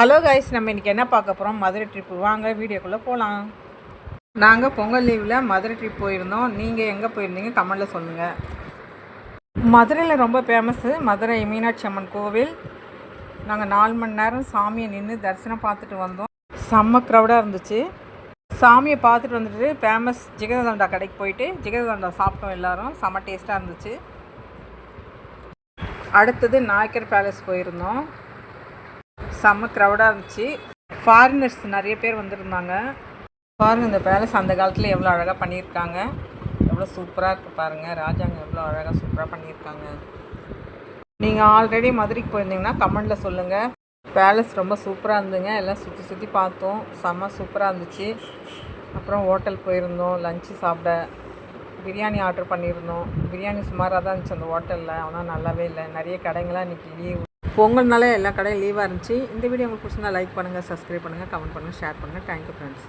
Hello guys நம்ம இன்றைக்கி என்ன பார்க்க போகிறோம் மதுரை ட்ரிப்பு வாங்க வீடியோக்குள்ளே போகலாம் நாங்கள் பொங்கல் லீவில் மதுரை ட்ரிப் போயிருந்தோம். நீங்கள் எங்கே போயிருந்தீங்க? கமெண்டில் சொல்லுங்கள் மதுரையில் ரொம்ப ஃபேமஸ்ஸு மதுரை மீனாட்சி அம்மன் கோவில். நாங்கள் நாலு மணி நேரம் சாமியை நின்று தரிசனம் பார்த்துட்டு வந்தோம். செம்ம க்ரௌடாக இருந்துச்சு. சாமியை பார்த்துட்டு வந்துட்டு ஃபேமஸ் ஜிகதண்டா கடைக்கு போயிட்டு ஜிகதண்டா சாப்பிட்டோம் எல்லோரும். செம்ம டேஸ்ட்டாக இருந்துச்சு. அடுத்தது நாயக்கர் பேலஸ் போயிருந்தோம். செம்ம க்ரௌடாக இருந்துச்சு. ஃபாரினர்ஸ் நிறைய பேர் வந்திருந்தாங்க. பாருங்க இந்த பேலஸ் அந்த காலத்தில் எவ்வளோ அழகாக பண்ணியிருக்காங்க. எவ்வளோ சூப்பராக இருக்குது பாருங்கள் ராஜாங்க எவ்வளோ அழகாக சூப்பராக பண்ணியிருக்காங்க. நீங்கள் ஆல்ரெடி மதுரைக்கு போயிருந்தீங்கன்னா கமெண்டில் சொல்லுங்கள் பேலஸ் ரொம்ப சூப்பராக இருந்துங்க எல்லாம் சுற்றி சுற்றி பார்த்தோம். செம்ம சூப்பராக இருந்துச்சு. அப்புறம் ஹோட்டல் போயிருந்தோம். லஞ்சு சாப்பிட. பிரியாணி ஆர்டர் பண்ணியிருந்தோம். பிரியாணி சுமாராக தான் இருந்துச்சு அந்த ஹோட்டலில் ஆனால் நல்லாவே இல்லை. நிறைய கடைங்களாம் இன்றைக்கி லீவ் பொங்கல்னாலே எல்லா கடையும் லீவாக இருந்துச்சு. இந்த வீடியோ உங்களுக்கு பிடிச்சிருந்தா லைக் பண்ணுங்கள் சப்ஸ்கிரைப் பண்ணுங்கள் கமெண்ட் பண்ணுங்கள் ஷேர் பண்ணுங்கள் தேங்க்யூ ஃப்ரெண்ட்ஸ்